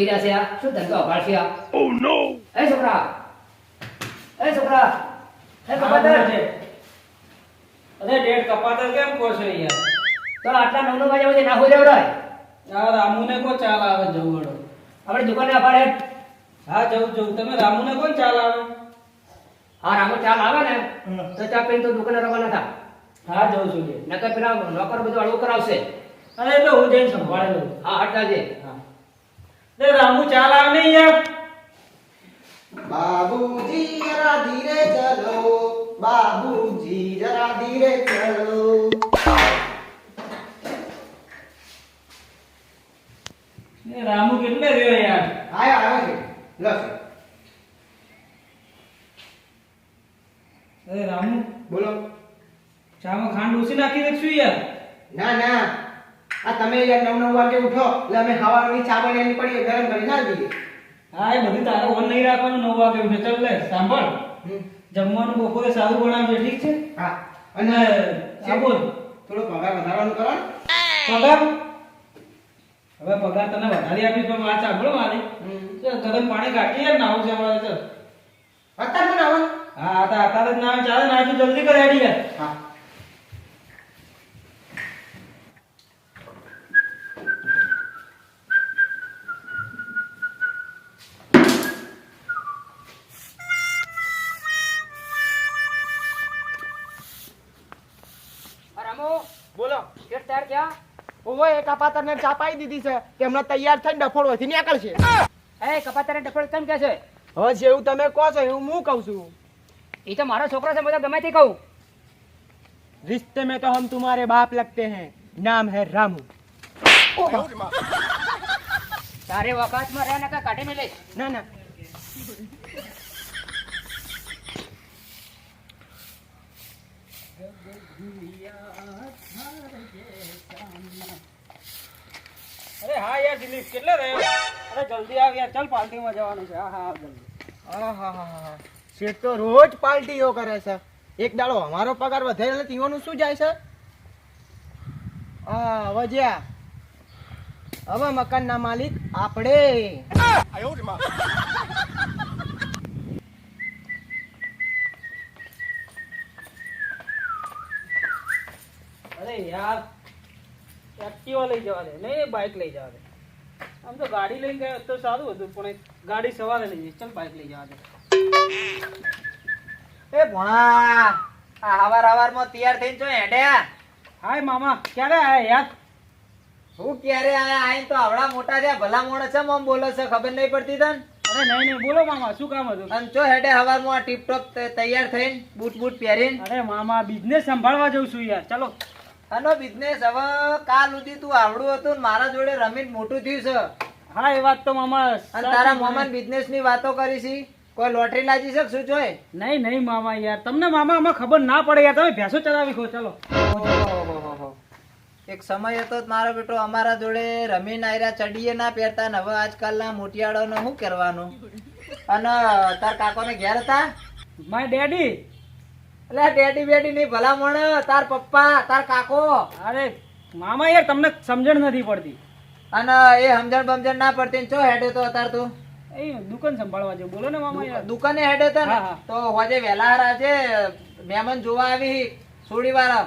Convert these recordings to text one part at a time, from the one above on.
રહ્યા છે આ શું ધંધો અભાળશે આ એ છોકરા એ છોકરા એ કપાતર અરે ડેટ કપાતર કેમ કહો છો યાર તો આટલા નવ નવ વાગ્યા સુધી ના હોઈ રહ્યો આ રામુને કો ચાલ આવે જવું વડો આપણે દુકાને અભાડે હા જવું જવું તમે રામુને કોણ ચાલ આવે હા રામુ ચાલ આવે ને તો ચા પીને તો દુકાને રવાના થા。હા જવું છું નકર પેલા નોકર બધું અળવું કરાવશે。અરે એ તો હું જઈને સંભાળી લઉં હા હટ ને રામુ ચાલ આવ ને યાર બાબુજી જરા ધીરે ચલો. બાબુજી જરા ધીરે ચલો. ને રામુ કેટલે રહ્યો યાર આયા આવે છે. લસ એ રામુ બોલો. ચામાં ખાંડ ઓછી નાખી દેખશું યાર. ના ના. આ તમે યાર નવ નવ વાગે ઉઠો એટલે અમે હવાની ચા બનાવીને પડીએ ગરમ કરી ના દઈએ. હા એ બધું તારો ઓન નહીં રાખવાનું નવ વાગે ઉઠે. ચાલ લે સાંભળ. જમવાનું બપોરે સારું બનાવજે ઠીક છે? હા. અને આ બોલ. થોડો પગાર વધારવાનું કરો પગાર? હવે પગાર તને વધારી આપીશ પણ વાત સાંભળો મારી. ગરમ પાણી કાઢી યાર નાવું છે અમારે ચાલ. અત્યારે મને આવવાનું હા અત્યારે જ નાવ ચાલે ના જલ્દી કરે યાર હા, કપાતર ને ચાપાઈ દીધી છે તેમણે તૈયાર થઈને ડફોડ વહીથી નીકળશે. એ કપાતર ડફોડ કેમ કે છે હવે જેવું તમે કહો છો એવું હું કહું છું. એ તો મારો છોકરો છે બધા ગમેથી કહું. રિશ્તે મેં તો હમ તુમારે બાપ લગતે હૈ નામ હૈ રામુ. તારે વખતમાં રહ્યા ના કાઢે મેલે ના ના. અરે હા યાર દિલીપ કેટલે રહ્યો? અરે જલ્દી આવ યાર ચાલ પાર્ટીમાં જવાનું છે. હા હા હા જલ્દી આહાહાહા. શેઠ તો રોજ પાર્ટીઓ કરે છે. એક દાડો અમારો પગાર વધે એટલે તીઓનું શું જાય છે? હા વજ્યા. હવે મકાનના માલિક આપણે. અરે યાર એક્ટિવા લઈ જવા દે નહીં બાઇક લઈ જવા દે આમ તો ગાડી લઈને ગયા તો સારું હતું પણ ગાડી સવારે લઈ જઈશ. ચાલ બાઇક લઈ જવા દે. એ ભણા આ હવાર હવારમાં તૈયાર થઈને જો હેડ્યા હાય મામા. ક્યારે આયા યાર? હું ક્યારે આયા? આઈ તો આવડા મોટા છે ભલા મોણસ છે મમ બોલો છે ખબર નહીં પડતી તને? અરે નહીં નહીં બોલો મામા. શું કામ હતું? અને ચો હેડે હવારમાં ટીપટોપ તૈયાર થઈને બૂટ બૂટ પહેરીને. અરે મામા બિઝનેસ સંભાળવા જઉં છું યાર. ચાલો. આનો બિઝનેસ હવે કાલ સુધી તું આવડું હતું મારા જોડે રમીને મોટું થયું છે. હા એ વાત તો મામા અને તારા મામા બિઝનેસની વાતો કરી છે? કોઈ લોટરી લાજી છે શું જોય? નહીં નહીં મામા યાર. તમને મામા આમાં ખબર ના પડે યાર. તમે ભેંસો ચલાવી ખો ચાલો. એક સમય હતો મારો બેટો અમારા જોડે રમીન આયરા ચડીએ ના પહેરતા ને હવે આજકાલના મોટિયાળોને શું કરવાનું? અને તાર કાકોને ઘેર હતા? My daddy? એટલે ડેડી બેડી નહીં ભલામણ તાર પપ્પા તાર કાકો. અરે મામા યાર તમને સમજણ નથી પડતી. અને એ સમજણ બમજણ ના પડતી ચો હેડે તો અતાર તું? એ દુકાન સંભાળવા જો બોલો ને મામા યાર. દુકાને હેડે તો ને. તો હોજે વહેલા રાજે મહેમાન જોવા આવી સોડી વાળા.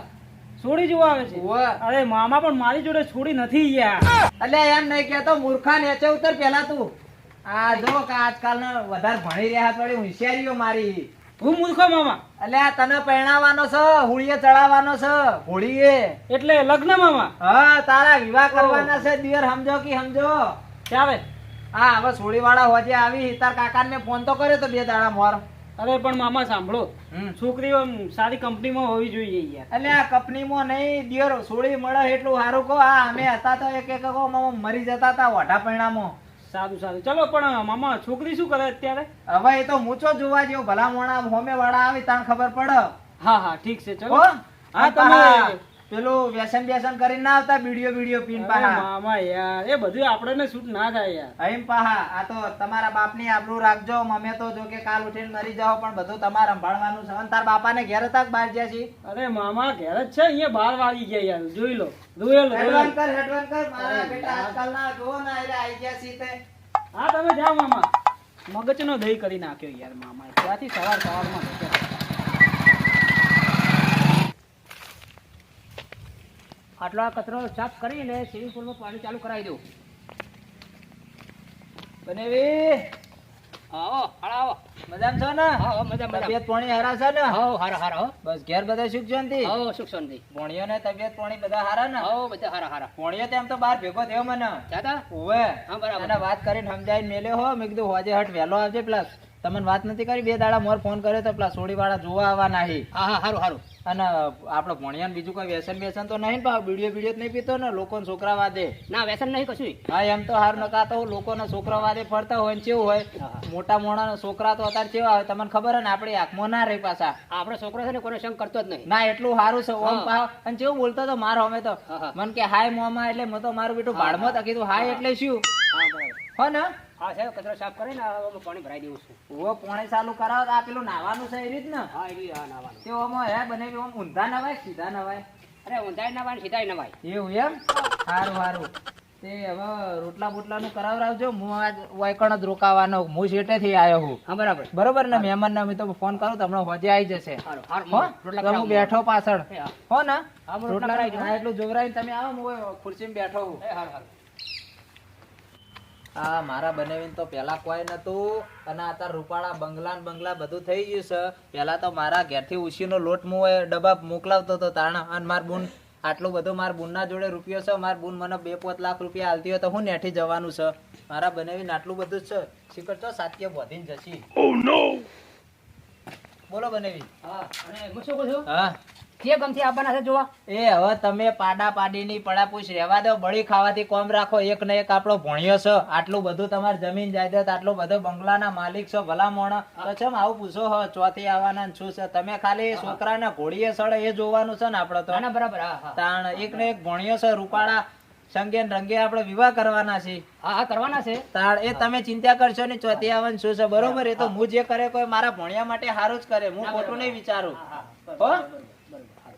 છોડી જોવા આવે છે? અરે મામા પણ મારી જોડે છોડી નથી યાર. એટલે એમ નહીં કેતો મૂર્ખા નેચે ઉતર પેલા તું. આ જો કે આજકાલના વધારે ભણી રહ્યા થોડી હોશિયારીઓ મારી. હું મૂર્ખો મામા? એટલે આ તને પહેણાવાનો છે હોળીએ ચડાવવાનો છે હોળીએ. એટલે લગ્ન મામા? હા તારા વિવાહ કરવાના છે દિયર સમજો કે સમજો. ક્યારે હા હવે સોળી વાળા હોજે આવી તાર કાકાને ફોન તો કર્યો તો બે દાડા મોર. અરે પણ મામા સાંભળો. છોકરીઓ સારી કંપનીમાં હોવી જોઈએ યાર એટલે આ કંપનીમાં નહીં દિયર સોળી મળે એટલું સારું કહો. હા અમે હતા તો એક એક મામા મરી જતા હતા વાઢા પરિણામો. સારું સારું. ચલો પણ મામા છોકરી શું કરે અત્યારે? હવે એ તો મૂછો જોવા જેવો ભલા મોણા હોમે વાળા આવી તાણ ખબર પડે. હા હા ઠીક છે. ચલો. હા તમારે પેલું વ્યસન વ્યસન કરીને ના આવતા વીડિયો વીડિયો પીન પાહા. મામા યાર એ બધું આપણને શૂટ ના થાય યાર. અહીં પાહા આ તો તમારા બાપની આબરૂ રાખજો અમે તો જો કે કાલ ઉઠીને મરી જાવ પણ બધું તમારે સંભાળવાનું છે. તાર બાપાને ઘેર હતા બહાર જ્યાં છે? અરે મામા ઘેર જ છે અહીંયા બહાર વાગી ગયા યાર. જોઈ લો રોયેલો હેડવાન. કર હેડવાન કર. મારા બેટા આજકાલ ના જુઓ ને એટલે આવી ગયા છે તે. હા તમે જાઓ મામા. મગજનો દહીં કરી નાખ્યો યાર મામા ત્યાંથી સવાર સવારમાં આટલો આ કચરો સાફ કરીને સ્વિમિંગ પુલમાં પાણી ચાલુ કરાવી દઉં. બનેવી. આવો આવો. મજામાં છો ને? આવો મજા મજા તબિયત પાણી હારા છે ને? આવો હારા હારા બસ ઘેર બધા સુખ શાંતિ? આવો સુખ શાંતિ. ભણ્યો ને તબિયત પાણી બધા હારા ને? બધા હારા હારા. પોણીઓ તેમ તો બહાર ભેગો થયો મને. જાતા ઓવે હા, બરાબર. અને વાત કરીને સમજાઈને મેલ્યો હો. મેં કીધું હોજે હટ વહેલો આવજે પ્લસ. તમને વાત નથી કરી બે દાડા મોર ફોન કર્યો તો પેલા સોડી વાળા જોવા આવવાના હી. હા હા હારું હારું. અને આપણે ભણિયાને બીજું કોઈ વ્યસન વ્યસન તો નહીં ને બીડીઓ બીડીઓ નહીં પીતો ને લોકોને છોકરા વાદે. ના વ્યસન નહીં કશું. હા એમ તો હાર નકા તો લોકોના છોકરા વાદે ફરતા હોય ને કેવું હોય. મોટા મોણા છોકરા તો અત્યારે કેવા હોય તમને ખબર હે ને આપણી આંખમાં ના રહી પાછા. આપણો છોકરો છે ને કોઈ સંગ કરતો જ નહીં. ના એટલું સારું છે ઓમ હા. અને કેવું બોલતો તો મારો અમે તો. મન કે હાય મોમાં એટલે મેં તો મારું બેટું ભાડમાં હા. તું હાય એટલે શું? હા બરાબર. હો ને? હા સાહેબ કચરો સાફ કરી ને હવે પાણી ભરાઈ દેવું છું. ઓ પાણી ચાલુ કરાવો આ પેલું નાવાનું છે એ રીત ને હા એ હા નાવાનું. તે ઓમો હે બને ઓમ ઊંધા નવાય સીધા નવાય? અરે ઊંધાઈ નાવાનું સીધાઈ નવાય. એવું એમ? સારું સારું. તે હવે રોટલા બોટલા નું કરાવરાવજો. હું આજ વાયકણ જ રોકાવાનો. હું શેઠે થી આવ્યો હું. હા બરાબર. બરોબર ને મહેમાન ને તો ફોન કરું તમને હોજે આવી જશે. હો? તો બેઠો પાછળ. હો. ને? રોટલા. એટલું જોવરાઈને તમે આવો હું ખુરશીમાં બેઠો હું. આ મારા બનાવીને તો પેલા કોઈ નતું. અને અત્યારે રૂપાળા બંગલા ને બંગલા બધું થઈ ગયું છે. પેલા તો મારા ઘેરથી ઉછીનો લોટ મુ ડબ્બા મોકલાવતો હતો તાણા. અને માર બુન આટલું બધું માર બુનના જોડે રૂપિયો છે. માર બુન મને બે પોત લાખ રૂપિયા આલતી હોય તો હું નેઠી જવાનું છે. મારા બનાવીને આટલું બધું જ છે. શીખર તો સાત્ય વધીને જશી. બોલો બનાવી. હા અને હું શું કહું છું? હા. કે ગમથી આવવાના છે જોવા. એ હવે તમે પાડા પાડીની પડાપૂછ રહેવા દો. બળી ખાવાથી કોમ રાખો. એક ને એક આપણો ભણ્યો છો. આટલું બધું તમારે જમીન જાયદાદ આટલું બધું બંગલાના માલિક છો ભલા મોણા તો આવું પૂછો હો ચોથી આવવાના શું છે? તમે ખાલી છોકરાના ઘોડીએ સળે એ જોવાનું છે ને આપડે તો. બરાબર તાણ એક ને એક ભણ્યો છે રૂપાળા. સંગે રંગે આપણે વિવાહ કરવાના છે. હા હા કરવાના છે. તાણ એ તમે ચિંતા કરશો ને ચોથી આવવાનું શું છે? બરોબર એ તો હું જે કરે કોઈ મારા ભણ્યા માટે સારું જ કરે. હું ખોટું નહીં વિચારું. હા.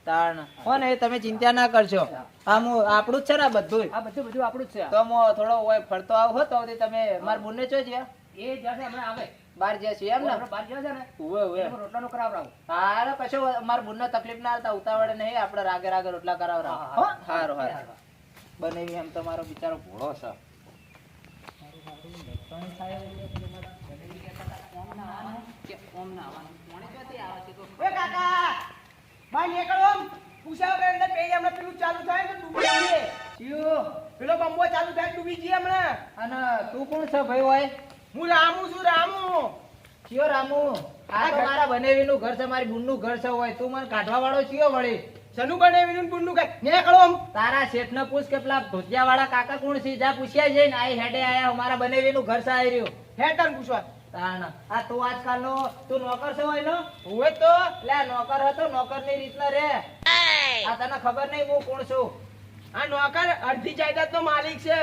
તાણ. હો ને તમે ચિંતા ના કરશો. આમ આપણું જ છે ને આ બધું આ બધું બધું આપણું જ છે. તો હું થોડો ફરતો આવો તો તમે માર બુનને છો જ્યાં. એ જશે હમણાં આવે. બાર જ્યાં છે એમ ને? બાર જ્યાં છે ને? ઉવે ઉવે. રોટલાનું કરાવરાવું હારે કશો માર બુનને તકલીફ ના આવતા ઉતાવળે નહીં આપણે રાગે રાગે રોટલા કરાવરાવ હા, હો હા. હારું હારું. બનેવી એમ તો મારો બિચારો ભોળો છે. એ કાકા બહાર નીકળો આમ. પૂછ્યા વગર અંદર પેજ હમણાં પેલું ચાલુ થાય ને તો ડૂબી જઈએ. પેલો બંબો ચાલુ થાય ડૂબી જઈએ હમણાં. અને તું કોણ છે ભાઈ હોય હું રામુ છું રામુ. કયો રામુ? આ તો મારા બનેવીનું ઘર છે મારી બુનનું ઘર છે હોય તું મને કાઢવા વાળો ચિયો વળી? સનુ બનાવીને બુનનું કાંઈ. નીકળો. તારા શેઠ ને પૂછ કે પેલા ધોતિયા વાળા કાકા કોણ છે? જા પૂછ્યા જઈને આ હેડે આયા મારા બનેવીનું ઘર છે આવી રહ્યું. હે તને પૂછવા આ તું આજકાલનો તું નોકર છે હોય નો હોય તો લે નોકર હતો નોકરની રીતના રે. આ તને ખબર નહીં હું કોણ છું? આ નોકર અડધી જાયદાદ નો માલિક છે.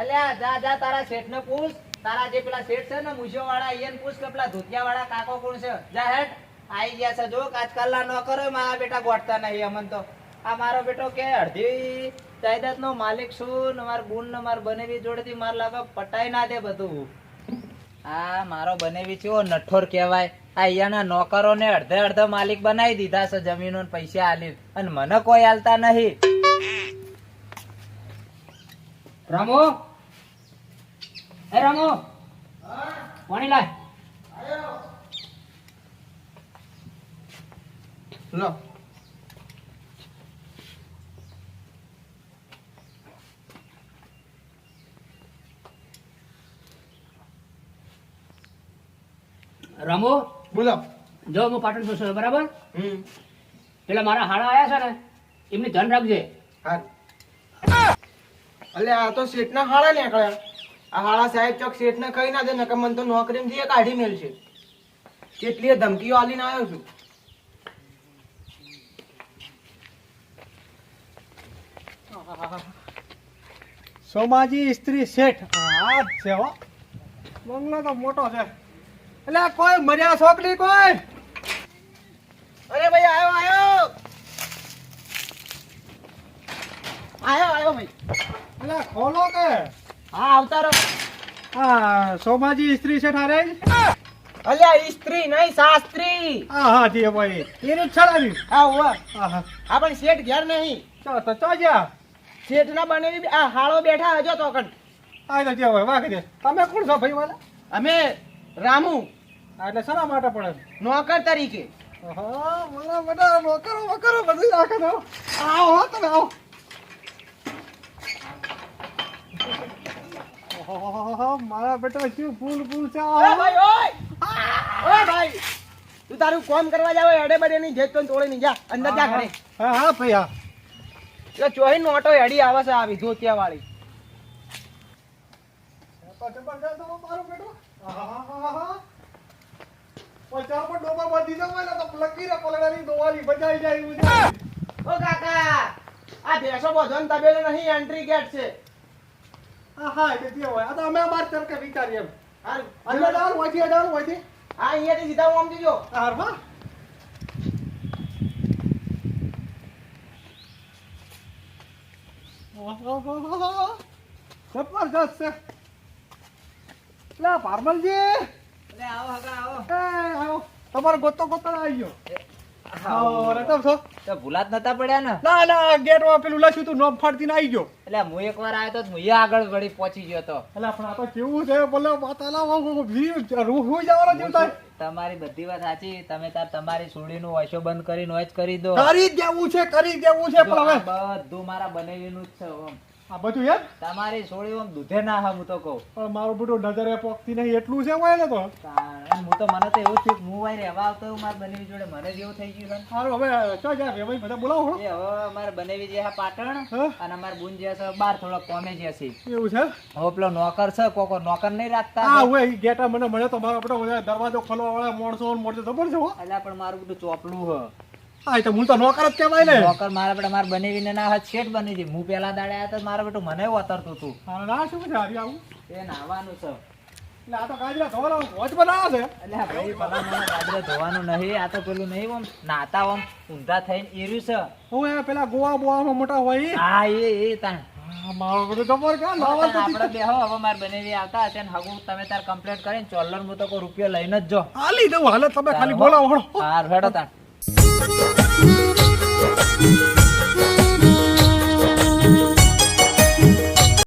અલ્યા જા જા તારા શેઠ ને પૂછ. તારા જે પેલા શેઠ છે ને મુજો વાળા એને પૂછ કે પેલા ધોતિયા વાળા કાકો કોણ છે? જા હેઠ આઈ ગયા છે જો આજકાલ ના નોકર મારા બેટા ગોઠતા નહીં અમન તો. આ મારો બેટો કે, અડધી જાયદાદ નો માલિક છું ને માર ગુણ ને માર બનેવી જોડેથી માર લાગે, પટાઈ ના દે બધું. આ મારો બનેવી છે નઠોર કહેવાય. આ અહીંયાના નોકરોને અડધે અડધો માલિક બનાવી દીધા છે જમીનો પૈસા આલી અને મને કોઈ હાલતા નહીં. રામો? એ રામો? પાણી લાય. લો. રામો? બોલો. જો હું પાટણ છું બરાબર? હમ. પેલા મારા હાડા આયા છે ને એમની ધન રાખજે. હા અલે આ તો શેઠના હાળા નીકળ્યા. આ હાળા સાહેબ ચોક શેઠને કહી ના દે નકર મને તો નોકરી એ કાઢી મેલશે. કેટલી ધમકીઓ આલીને આવ્યો છું. સોમાજી સ્ત્રી શેઠ. આ જ છે હો. બંગલો તો મોટો છે. એટલે કોઈ મર્યા છોકરી કોઈ? અરે ભાઈ આયો આયો. આયો આયો ભાઈ. એટલે ખોલો કે. હા આવતા રહો. હા સોમાજી ઇસ્ત્રી છે ઠારે અલ્યા ઇસ્ત્રી નહીં શાસ્ત્રી હા હા જી ભાઈ. એની છડાવી હા હોવે. હા હા. પણ શેઠ ઘેર નહીં. ચો તો ચો જ્યા શેઠ ના બનેલી આ હાળો બેઠા હજો તો કણ. આ તો જ્યા હોય વાગી દે તમે કોણ છો ભાઈ વાલા અમે રામુ. એટલે શેના માટે પડે નોકર તરીકે. હા મને બધા નોકરો વકરો બધું રાખે આવો તમે આવો. મારા બેટા શું ફૂલ ફૂલ છે? ઓય ભાઈ ઓય! ઓય ભાઈ! તું તારું કોમ કરવા જાવ અડે બડે ની જેત તોડે ની જા અંદર જા ઘરે. હા હા ભાઈ હા. એટલે ચોહી નો ઓટો હેડી આવે છે આવી ધોતિયા વાળી જબરજસ્ત હો મારો બેટો. આહાહાહા. પચાસ પર ડોબા બાંધી દો મને તો લકીરે પલડાની દોવાલી બજાઈ જાય ઓ કાકા! આ ભેંસો બધો ને તબેલો નહીં એન્ટ્રી ગેટ છે. હા એટલે જે હોય. આ તો અમે અમાર તરકે વિચારીએ એમ. હારું. અંદર જાવ હોયથી અડાડું હોયથી હા અહીંયાથી સીધા ઓમ જજો. હારમાં જબરજસ્ત છે. લે પારમલજી. આવો આવો. એ આવો. તમારો ગોતો ગોતો આવી ગયો. આવો રે છો તો ભૂલા નતા પડ્યા ને? ના ના ગેટમાં પેલું લખ્યું તું નોમ ફાડતીને આવી ગયો. એટલે હું એક આવ્યો તો હું આગળ વળી પહોંચી ગયો તો. એટલે પણ આ તો કેવું છે બોલે માતાલા રૂહ હું જવાનો જીવ થાય તમારી બધી વાત સાચી તમે તાર તમારી સુડીનું વૈશો બંધ કરીને હોય જ કરી દો. કરી દેવું છે કરી દેવું છે પણ હવે બધું મારા બનેવીનું જ છે. આ બધું એમ? તમારી સોળી ઓમ દૂધે ના હા હું તો કહું. પણ મારું બધું નજરે પોકતી નહીં એટલું છે હોય ને તો હું તો મને તો એવું થયું હું ભાઈ રહેવા આવતો હું મારા બનેવી જોડે મને જેવું થઈ ગયું છે. સારું હવે ચો જા રે ભાઈ બધા બોલાવો એ હવે અમારે બનેવી જે હા પાટણ અને અમારે બુન જે છે બાર થોડા કોમે જે છે. એવું છે? હવે પેલો નોકર છે કોકો નોકર નહીં રાખતા હા હોય. ગેટા મને મને તો મારો બધો દરવાજો ખોલવા વાળા મોણસો મોણસો ખબર છે હો. એટલે પણ મારું બધું ચોપલું હ. હા તો હું તો નોકર જ કહેવાય ને. નોકર મારા બેટા મારે બનેવીને ના હાથ શેઠ બની હતી હું પેલા દાડે આવ્યા તો મારા બેટું મને વતરતું હતું ના શું છે હારી આવું? એ નાવાનું છે. એટલે આ તો ગાજરા ધોવાનો વોચ બનાવે છે. એટલે ભાઈ પેલા મને ગાજરે ધોવાનું નહીં આ તો પેલું નહીં આમ નાતા આમ ઊંધા થઈને એર્યું છે. હું એ પેલા ગોવા બોવામાં મોટા હોય હા એ એ તાણ. મારો બધો જબર કે લાવા તો? આપણે બે હવે મારે બનેવી આવતા હતા ને હગું તમે તાર કમ્પ્લેટ કરીને ચોલ્લર હું તો કોઈ રૂપિયો લઈને જ જો. હાલી દઉં હાલે તમે ખાલી બોલાવો. હાર હેડો તાણ. Thank you.